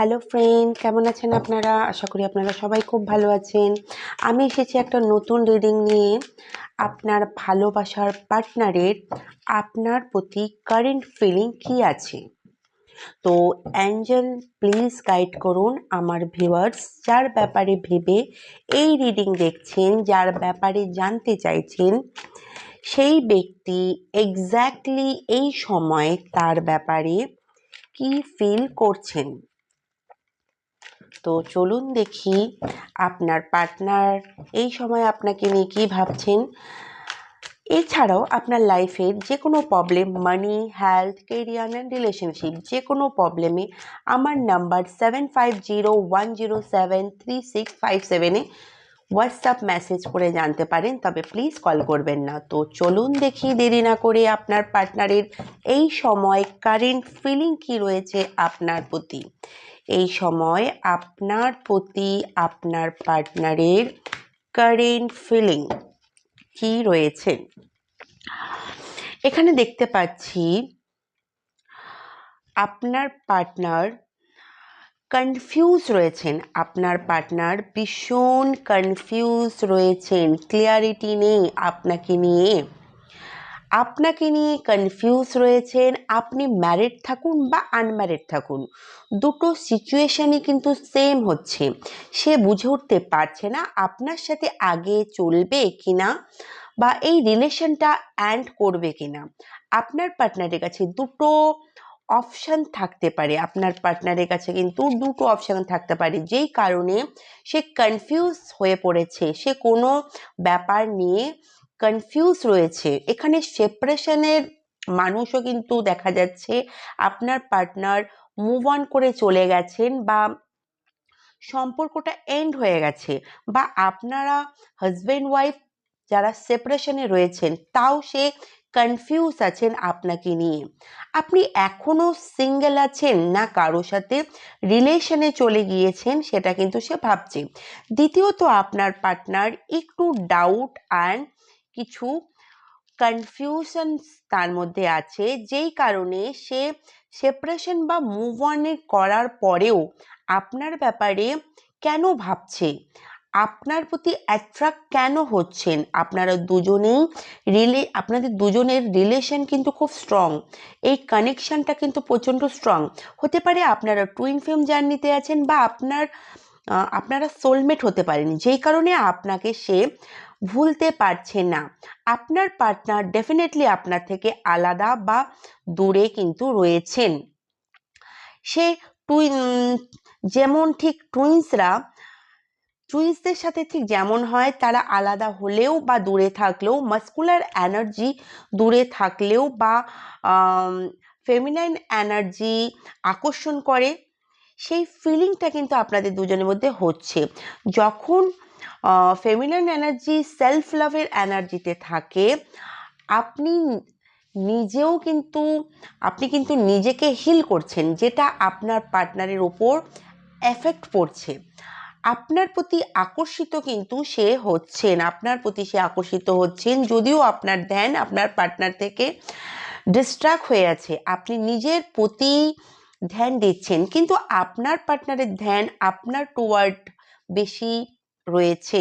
Hello friend কেমন আছেন আপনারা? আশা করি আপনারা সবাই খুব ভালো আছেন। আমি এসেছি একটা নতুন রিডিং নিয়ে আপনার ভালোবাসার পার্টনারের আপনার প্রতি কারেন্ট ফিলিং কী আছে? তো অ্যাঞ্জেল প্লিজ গাইড করুন আমার ভিউয়ার্স যার ব্যাপারে ভেবে এই রিডিং দেখছেন যার ব্যাপারে জানতে চাইছেন সেই ব্যক্তি এক্স্যাক্টলি এই সময় তার ব্যাপারে কি ফিল করছেন। তো চলুন দেখি আপনার পার্টনার এই সময় আপনাকে নিয়ে কী ভাবছেন। এছাড়াও আপনার লাইফের যে কোনো problem money health career and relationship যে কোনো প্রবলেমে আমার number seven five zero one zero seven three six five সেভেনে হোয়াটসঅ্যাপ মেসেজ করে জানতে পারেন, তবে প্লিজ কল করবেন না। তো চলুন দেখি দেরি না করে আপনার পার্টনারের এই সময় কারেন্ট ফিলিং কি রয়েছে আপনার প্রতি। এই সময় আপনার প্রতি আপনার পার্টনারের কারেন্ট ফিলিং কি রয়েছে? এখানে দেখতে পাচ্ছি, আপনার পার্টনার কনফিউজ রয়েছেন। আপনার পার্টনার ভীষণ কনফিউজ রয়েছেন। ক্লিয়ারিটি নেই আপনাকে নিয়ে। আপনাকে নিয়ে কনফিউজ রয়েছেন। আপনি ম্যারিড থাকুন বা আনম্যারিড থাকুন। দুটো সিচুয়েশানই কিন্তু সেম হচ্ছে। সে বুঝে উঠতে পারছে না আপনার সাথে আগে চলবে কি না বা এই রিলেশনটা অ্যান্ড করবে কি না আপনার পার্টনারের কাছে দুটো অপশান থাকতে পারে আপনার পার্টনারের কাছে, কিন্তু দুটো অপশান থাকতে পারে। যেই কারণে সে কনফিউজ হয়ে পড়েছে, সে কোনো ব্যাপার নিয়ে কনফিউজ রয়েছে। এখানে সেপারেশনের মানুষও কিন্তু দেখা যাচ্ছে, আপনার পার্টনার মুভ অন করে চলে গেছেন বা সম্পর্কটা এন্ড হয়ে গেছে বা আপনারা হাজব্যান্ড ওয়াইফ যারা সেপারেশনে রয়েছেন, তাও সে কনফিউজ আছেন আপনাকে নিয়ে। আপনি এখনও সিঙ্গেল আছেন না কারোর সাথে রিলেশনে চলে গিয়েছেন সেটা কিন্তু সে ভাবছে। দ্বিতীয়ত আপনার পার্টনার একটু ডাউট অ্যান্ড কিছু কনফিউশন তার মধ্যে আছে, যেই কারণে সে সেপারেশন বা মুভ অন করার পরেও আপনার ব্যাপারে কেন ভাবছে? আপনার প্রতি অ্যাট্রাক্ট কেন হচ্ছেন? আপনারা দুজনেই রিলে আপনাদের দুজনের রিলেশন কিন্তু খুব স্ট্রং এই কানেকশানটা কিন্তু প্রচণ্ড স্ট্রং হতে পারে আপনারা টুইন ফিল্ম জার্নিতে আছেন বা আপনার আপনারা সোলমেট হতে পারেন যেই কারণে আপনাকে সে ভুলতে পারছে না। আপনার পার্টনার ডেফিনেটলি আপনার থেকে আলাদা বা দূরে কিন্তু রয়েছেন। সে টুইন যেমন ঠিক টুইন্সরা টুইন্সদের সাথে ঠিক যেমন হয়, তারা আলাদা হলেও বা দূরে থাকলেও মাস্কুলার এনার্জি দূরে থাকলেও বা ফেমিনাইন এনার্জি আকর্ষণ করে। সেই ফিলিংটা কিন্তু আপনাদের দুজনের মধ্যে হচ্ছে। যখন ফেমিনাইন এনার্জি সেলফ লাভের এনার্জিতে থাকে, আপনি নিজেও কিন্তু, আপনি কিন্তু নিজেকে হিল করছেন, যেটা আপনার পার্টনারের ওপর এফেক্ট পড়ছে। আপনার প্রতি আকর্ষিত কিন্তু সে হচ্ছেন। আপনার প্রতি সে আকর্ষিত হচ্ছেন, যদিও আপনার ধ্যান আপনার পার্টনার থেকে ডিস্ট্রাক্ট হয়ে আছে। আপনি নিজের প্রতি ধ্যান দিচ্ছেন, কিন্তু আপনার পার্টনারের ধ্যান আপনার টুয়ার্ড বেশি রয়েছে।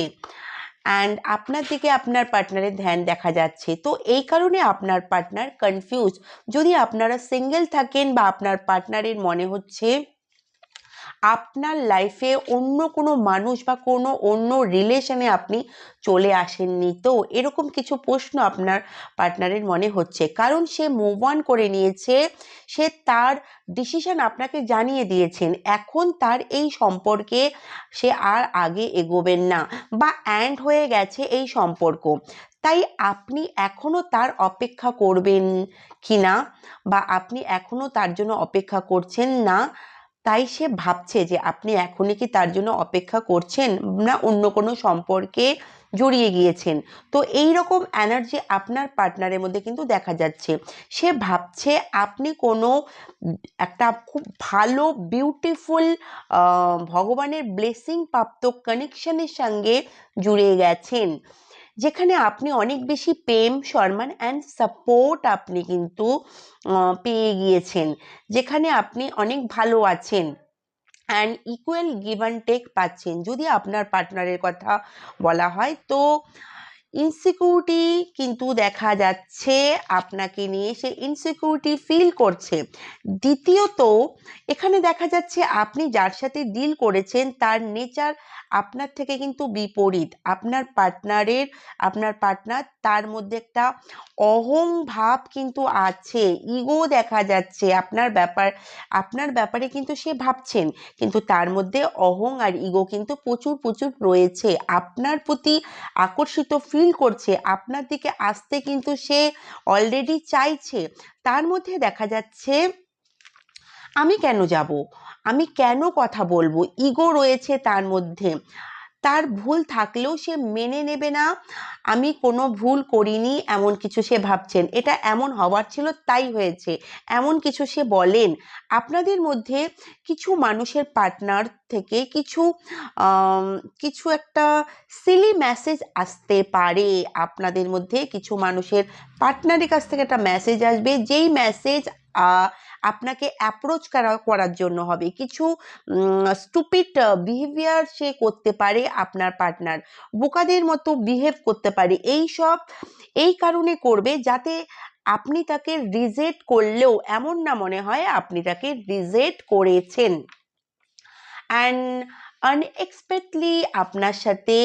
অ্যান্ড আপনার দিকে আপনার পার্টনারের ধ্যান দেখা যাচ্ছে। তো এই কারণে আপনার পার্টনার কনফিউজ যদি আপনারা সিঙ্গেল থাকেন বা আপনার পার্টনারের মনে হচ্ছে আপনার লাইফে অন্য কোনো মানুষ বা কোনো অন্য রিলেশনে আপনি চলে আসেননি। তো এরকম কিছু প্রশ্ন আপনার পার্টনারের মনে হচ্ছে। কারণ সে মুভ অন করে নিয়েছে, সে তার ডিসিশন আপনাকে জানিয়ে দিয়েছেন। এখন তার এই সম্পর্কে সে আর আগে এগোবেন না বা অ্যান্ড হয়ে গেছে এই সম্পর্ক। তাই আপনি এখনও তার অপেক্ষা করবেন কি না বা আপনি এখনও তার জন্য অপেক্ষা করছেন না তাই সে ভাবছে যে আপনি এখনই কি তার জন্য অপেক্ষা করছেন না অন্য কোনো সম্পর্কে জড়িয়ে গিয়েছেন? তো এই রকম এনার্জি আপনার পার্টনারের মধ্যে কিন্তু দেখা যাচ্ছে। সে ভাবছে আপনি কোনো একটা খুব ভালো বিউটিফুল ভগবানের ব্লেসিং প্রাপ্ত কানেকশনের সঙ্গে জুড়ে গেছেন। যেখানে আপনি অনেক বেশি প্রেম, সম্মান অ্যান্ড সাপোর্ট আপনি কিন্তু পেয়ে গিয়েছেন। যেখানে আপনি অনেক ভালো আছেন and equal give and take পাচ্ছেন। যদি আপনার পার্টনারের কথা বলা হয়, তো ইনসিকিউরিটি কিন্তু দেখা যাচ্ছে, আপনাকে নিয়ে সে ইনসিকিউরিটি ফিল করছে। দ্বিতীয়ত, এখানে দেখা যাচ্ছে আপনি যার সাথে ডিল করেছেন, তার নেচার আপনার থেকে কিন্তু বিপরীত। আপনার পার্টনারের আপনার পার্টনার তার মধ্যে একটা অহং ভাব কিন্তু আছে। ইগো দেখা যাচ্ছে আপনার ব্যাপার, আপনার ব্যাপারে কিন্তু সে ভাবছেন। কিন্তু তার মধ্যে অহং আর ইগো কিন্তু প্রচুর প্রচুর রয়েছে। আপনার প্রতি আকর্ষিত ফিল করছে, আপনার দিকে আসতে কিন্তু সে অলরেডি চাইছে। তার মধ্যে দেখা যাচ্ছে, আমি কেন যাব? আমি কেন কথা বলব? ইগো রয়েছে তার মধ্যে। তার ভুল থাকলেও সে মেনে নেবে না। আমি কোনো ভুল করিনি, এমন কিছু সে ভাবছেন। এটা এমন হওয়ার ছিল, তাই হয়েছে। এমন কিছু সে বলেন। আপনাদের মধ্যে কিছু মানুষের পার্টনার থেকে কিছু কিছু একটা সিলি মেসেজ আসতে পারে। আপনাদের মধ্যে কিছু মানুষের পার্টনারের কাছ থেকে একটা মেসেজ আসবে। যেই মেসেজ আপনাকে অ্যাপ্রোচ করা, করার জন্য হবে। কিছু স্টুপিড বিহেভিয়ার সে করতে পারে আপনার পার্টনার বোকাদের মতো বিহেভ করতে পারে। এই সব, এই কারণে করবে যাতে আপনি তাকে রিজেক্ট করলেও এমন না মনে হয় আপনি তাকে রিজেক্ট করেছেন। অ্যান্ড আনএক্সপেক্টলি আপনার সাথে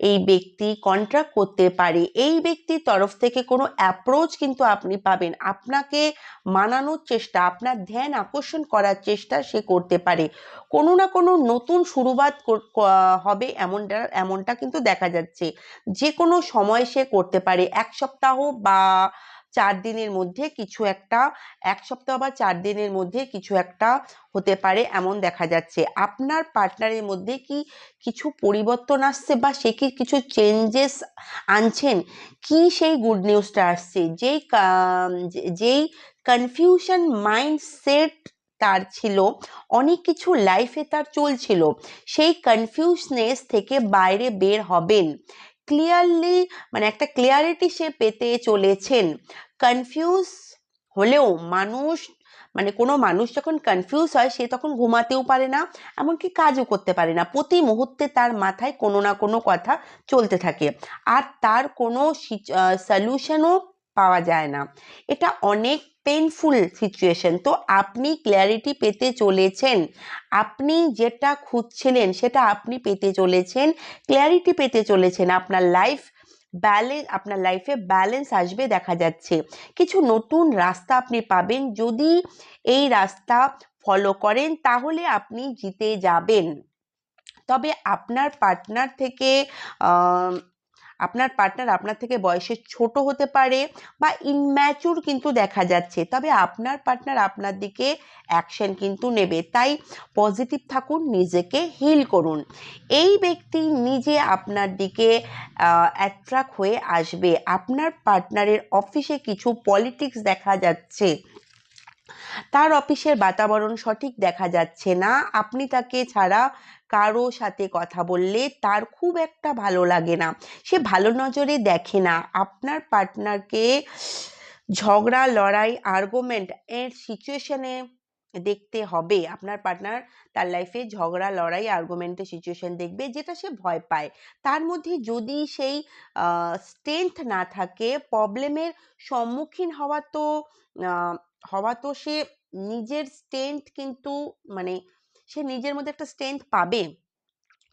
এই ব্যক্তি কন্ট্রাক্ট করতে পারে। এই ব্যক্তির তরফ থেকে কোনো অ্যাপ্রোচ কিন্তু আপনি পাবেন। আপনাকে মানানোর চেষ্টা, আপনার ধ্যান আকর্ষণ করার চেষ্টা সে করতে পারে। কোনো না কোনো নতুন শুরুবাত হবে এমনটা এমনটা কিন্তু দেখা যাচ্ছে। যে কোনো সময় সে করতে পারে। এক সপ্তাহ বা চার দিনের মধ্যে কিছু একটা, এক সপ্তাহ বা চার দিনের মধ্যে কিছু একটা হতে পারে এমন দেখা যাচ্ছে। আপনার পার্টনারের মধ্যে কি কিছু পরিবর্তন আসছে বা সে কি কিছু চেঞ্জেস আনছেন? কি সেই গুড নিউজটা আসছে? যেই যেই কনফিউশন মাইন্ডসেট তার ছিল, অনেক কিছু লাইফে তার চলছিল, সেই কনফিউজনেস থেকে বাইরে বের হবেন। ক্লিয়ারলি মানে একটা ক্লিয়ারিটি সে পেতে চলেছেন। কনফিউজ হলেও মানুষ মানে কোনো মানুষ যখন কনফিউজ হয়, সে তখন ঘুমাতেও পারে না, এমনকি কাজও করতে পারে না। প্রতি মুহূর্তে তার মাথায় কোনো না কোনো কথা চলতে থাকে। আর তার কোনো সলিউশনও পাওয়া যায় না। এটা অনেক পেনফুল সিচুয়েশন তো আপনি ক্ল্যারিটি পেতে চলেছেন। আপনি যেটা খুঁজছিলেন, সেটা আপনি পেতে চলেছেন। ক্ল্যারিটি পেতে চলেছেন। আপনার লাইফ ব্যালেন্স আপনার লাইফে ব্যালেন্স আসবে দেখা যাচ্ছে। কিছু নতুন রাস্তা আপনি পাবেন। যদি এই রাস্তা ফলো করেন, তাহলে আপনি জিতে যাবেন। তবে আপনার পার্টনার থেকে আপনার পার্টনার আপনার থেকে বয়সে ছোট হতে পারে বা ইনম্যাচুর কিন্তু দেখা যাচ্ছে। তবে আপনার পার্টনার আপনার দিকে অ্যাকশন কিন্তু নেবে। তাই পজিটিভ থাকুন, নিজেকে হিল করুন। এই ব্যক্তি নিজে আপনার দিকে অ্যাট্রাক্ট হয়ে আসবে। আপনার পার্টনারের অফিসে কিছু পলিটিক্স দেখা যাচ্ছে। তার অফিসের বাতাবরণ সঠিক দেখা যাচ্ছে না। আপনি তাকে ছাড়া কারও সাথে কথা বললে তার খুব একটা ভালো লাগে না। সে ভালো নজরে দেখে না। আপনার পার্টনারকে ঝগড়া, লড়াই আর্গুমেন্ট এর সিচুয়েশনে দেখতে হবে। আপনার পার্টনার তার লাইফে ঝগড়া, লড়াই আর্গুমেন্টের সিচুয়েশন দেখবে যেটা সে ভয় পায়। তার মধ্যে যদি সেই স্ট্রেংথ না থাকে প্রবলেমের সম্মুখীন হওয়া তো হওয়া তো সে নিজের স্ট্রেংথ কিন্তু মানে সে নিজের মধ্যে একটা স্ট্রেংথ পাবে।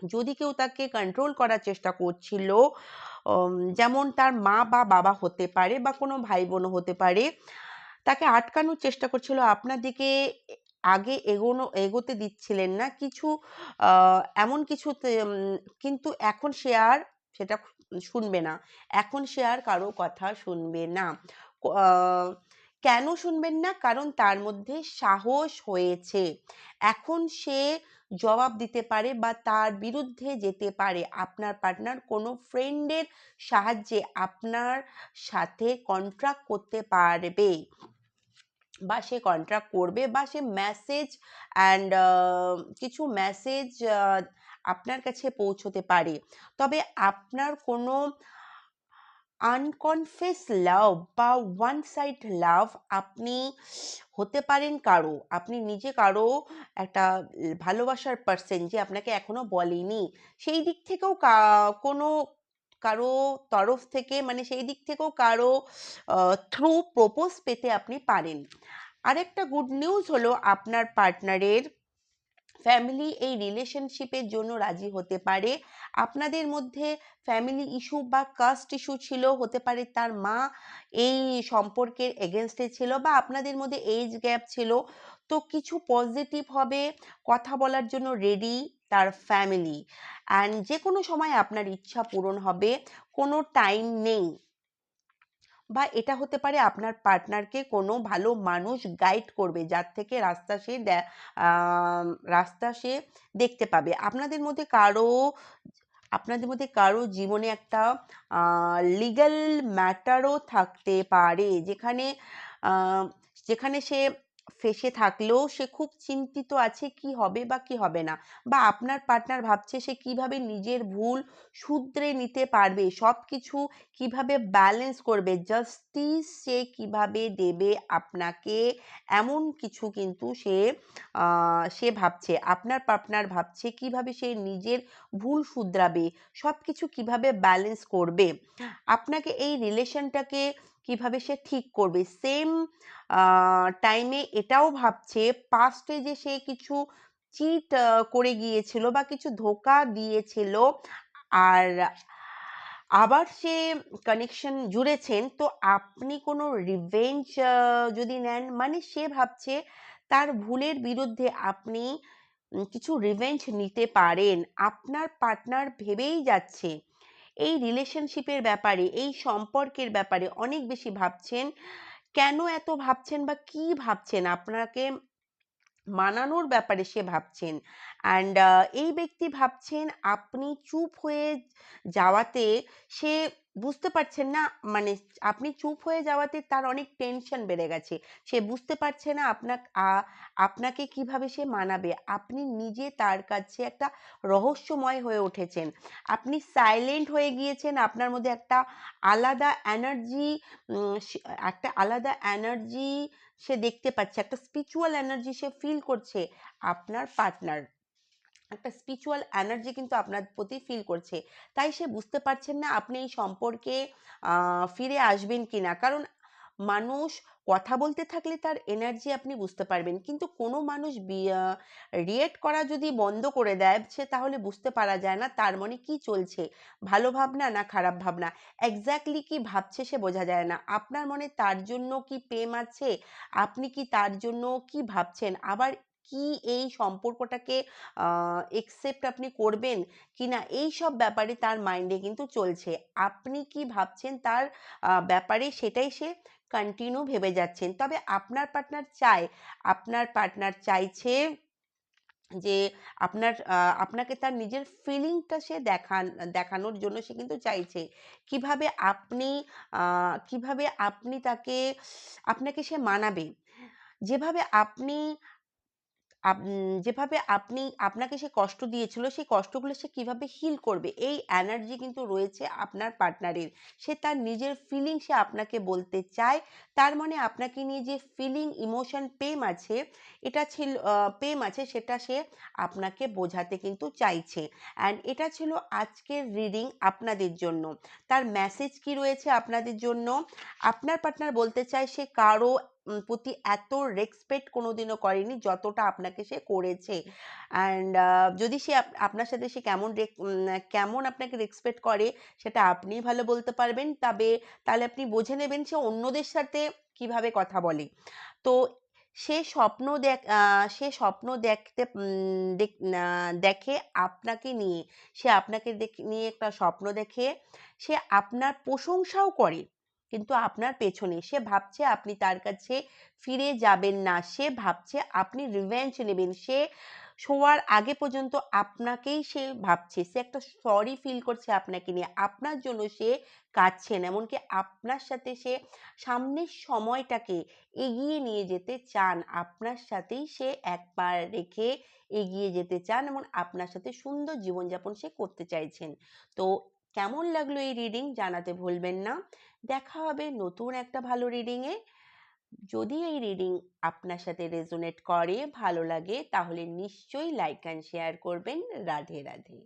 যদি কেউ তাকে কন্ট্রোল করার চেষ্টা করছিল যেমন তার মা বা বাবা হতে পারে বা কোনো ভাই বোনও হতে পারে, তাকে আটকানোর চেষ্টা করছিল, আপনার দিকে আগে এগোনো, এগোতে দিচ্ছিলেন না। কিছু এমন কিছুতে কিন্তু এখন সে আর সেটা শুনবে না। এখন সে আর কারও কথা শুনবে না। কেন শুনবেন না? কারণ তার মধ্যে সাহস হয়েছে। এখন সে জবাব দিতে পারে বা তার বিরুদ্ধে যেতে পারে। আপনার পার্টনার কোনো ফ্রেন্ডের সাহায্যে আপনার সাথে কন্ট্রাক্ট করতে পারবে বা সে কন্ট্রাক্ট করবে বা সে মেসেজ অ্যান্ড কিছু মেসেজ আপনার কাছে পৌঁছতে পারে। তবে আপনার কোনো আনকনফেস লাভ বা ওয়ান সাইড লাভ আপনি হতে পারেন কারও। আপনি নিজে কারও একটা ভালোবাসার পার্সন যে আপনাকে এখনও বলেনি। সেই দিক থেকেও কোনো কারও তরফ থেকে মানে সেই দিক থেকেও কারও থ্রু প্রপোজ পেতে আপনি পারেন। আরেকটা গুড নিউজ হলো আপনার পার্টনারের ফ্যামিলি এই রিলেশনশিপের জন্য রাজি হতে পারে। আপনাদের মধ্যে ফ্যামিলি ইস্যু বা কাস্ট ইস্যু ছিল, হতে পারে তার মা এই সম্পর্কের এগেনস্টে ছিল বা আপনাদের মধ্যে এজ গ্যাপ ছিল। তো কিছু পজিটিভ হবে, কথা বলার জন্য রেডি তার ফ্যামিলি অ্যান্ড যে কোনো সময় আপনার ইচ্ছা পূরণ হবে, কোনো টাইম নেই। বা এটা হতে পারে আপনার পার্টনারকে কোনো ভালো মানুষ গাইড করবে, যার থেকে রাস্তা সে রাস্তা সে দেখতে পাবে। আপনাদের মধ্যে কারও, আপনাদের মধ্যে কারও জীবনে একটা লিগ্যাল ম্যাটারও থাকতে পারে। যেখানে যেখানে সে ফেসে থাকলেও সে খুব চিন্তিত আছে কি হবে বা কি হবে না বা আপনার পার্টনার ভাবছে সে কীভাবে নিজের ভুল শুধরে নিতে পারবে? সব কিছু কীভাবে ব্যালেন্স করবে? জাস্টিস সে কীভাবে দেবে আপনাকে? এমন কিছু কিন্তু সে সে ভাবছে। আপনার পার্টনার ভাবছে কীভাবে সে নিজের ভুল শুধরাবে? সব কিছু কীভাবে ব্যালেন্স করবে? আপনাকে এই রিলেশনটাকে কীভাবে সে ঠিক করবে। সেম টাইমে এটাও ভাবছে পাস্টে যে সে কিছু চিট করে গিয়েছিল বা কিছু ধোকা দিয়েছিল, আর আবার সে কানেকশন জুড়েছেন, তো আপনি কোনো রিভেঞ্জ যদি নেন মানে সে ভাবছে তার ভুলের বিরুদ্ধে আপনি কিছু রিভেঞ্জ নিতে পারেন। আপনার পার্টনার ভেবেই যাচ্ছে এই রিলেশনশিপের ব্যাপারে, এই সম্পর্কের ব্যাপারে অনেক বেশি ভাবছেন। কেন এত ভাবছেন বা কি ভাবছেন? আপনাকে মানানোর ব্যাপারে সে ভাবছেন। অ্যান্ড এই ব্যক্তি ভাবছেন আপনি চুপ হয়ে যাওয়াতে সে বুঝতে পারছেন না মানে আপনি চুপ হয়ে যাওয়াতে তার অনেক টেনশন বেড়ে গেছে। সে বুঝতে পারছে না আপনার আপনাকে কীভাবে সে মানাবে। আপনি নিজে তার কাছে একটা রহস্যময় হয়ে উঠেছেন। আপনি সাইলেন্ট হয়ে গিয়েছেন, আপনার মধ্যে একটা আলাদা এনার্জি একটা আলাদা এনার্জি সে দেখতে পাচ্ছে, একটা স্পিরিচুয়াল এনার্জি সে ফিল করছে আপনার পার্টনার একটা স্পিরিচুয়াল এনার্জি কিন্তু আপনার প্রতি ফিল করছে। তাই সে বুঝতে পারছেন না আপনি এই সম্পর্কে ফিরে আসবেন কি না কারণ মানুষ কথা বলতে থাকলে তার এনার্জি আপনি বুঝতে পারবেন। কিন্তু কোনো মানুষ রিয়েক্ট করা যদি বন্ধ করে দেয়, সে তাহলে বুঝতে পারা যায় না তার মনে কি চলছে। ভালো ভাবনা না খারাপ ভাবনা? এক্স্যাক্টলি কি ভাবছে সে বোঝা যায় না। আপনার মনে তার জন্য কি প্রেম আছে? আপনি কি তার জন্য কি ভাবছেন? আবার কি এই সম্পর্কটাকে একসেপ্ট আপনি করবেন কি না এই সব ব্যাপারে তার মাইন্ডে কিন্তু চলছে। আপনি কি ভাবছেন তার ব্যাপারে সেটাই সে কন্টিনিউ ভেবে যাচ্ছেন। তবে আপনার পার্টনার চায়, আপনার পার্টনার চাইছে যে আপনার আপনাকে তার নিজের ফিলিংটা সে দেখান, দেখানোর জন্য সে কিন্তু চাইছে। কীভাবে আপনি কীভাবে আপনি তাকে, আপনাকে সে মানাবে? যেভাবে আপনি যেভাবে আপনি, আপনাকে সে কষ্ট দিয়েছিল, সেই কষ্টগুলো সে কীভাবে হিল করবে, এই এনার্জি কিন্তু রয়েছে আপনার পার্টনারের সে তার নিজের ফিলিং সে আপনাকে বলতে চায়। তার মানে আপনাকে নিয়ে যে ফিলিং ইমোশন প্রেম আছে, এটা ছিল প্রেম আছে, সেটা সে আপনাকে বোঝাতে কিন্তু চাইছে। অ্যান্ড এটা ছিল আজকের রিডিং আপনাদের জন্য। তার মেসেজ কি রয়েছে আপনাদের জন্য? আপনার পার্টনার বলতে চায় সে কারও প্রতি এত রেসপেক্ট কোনোদিনও করেনি যতটা আপনাকে সে করেছে। অ্যান্ড যদি সে আপনার সাথে সে কেমন কেমন আপনাকে রেসপেক্ট করে সেটা আপনিই ভালো বলতে পারবেন। তবে তাহলে আপনি বুঝে নেবেন সে অন্যদের সাথে কীভাবে কথা বলে। তো সে স্বপ্ন দেখ সে স্বপ্ন দেখতে দেখ- আপনাকে নিয়ে, সে আপনাকে নিয়ে একটা স্বপ্ন দেখে, সে আপনার প্রশংসাও করে। কিন্তু আপনার পেছনে। সে ভাবছে আপনি তার কাছে ফিরে যাবেন না। সে ভাবছে আপনি রিভেঞ্জ নেবেন। সে শোয়ার আগে পর্যন্ত আপনাকেই সে ভাবছে। সে একটা সরি ফিল করছে আপনাকে নিয়ে। আপনার জন্য সে কাঁদছেন। এমনকি আপনার সাথে সে সামনের সময়টাকে এগিয়ে নিয়ে যেতে চান। আপনার সাথেই সে একবার রেখে এগিয়ে যেতে চান এবং আপনার সাথে সুন্দর জীবনযাপন সে করতে চাইছেন। তো কেমন লাগল এই রিডিং জানাতে ভুলবেন না। দেখা হবে নতুন একটা ভালো রিডিংয়ে যদি এই রিডিং আপনার সাথে রেজোনেট করে, ভালো লাগে, তাহলে নিশ্চয়ই লাইক অ্যান্ড শেয়ার করবেন। রাধে রাধে।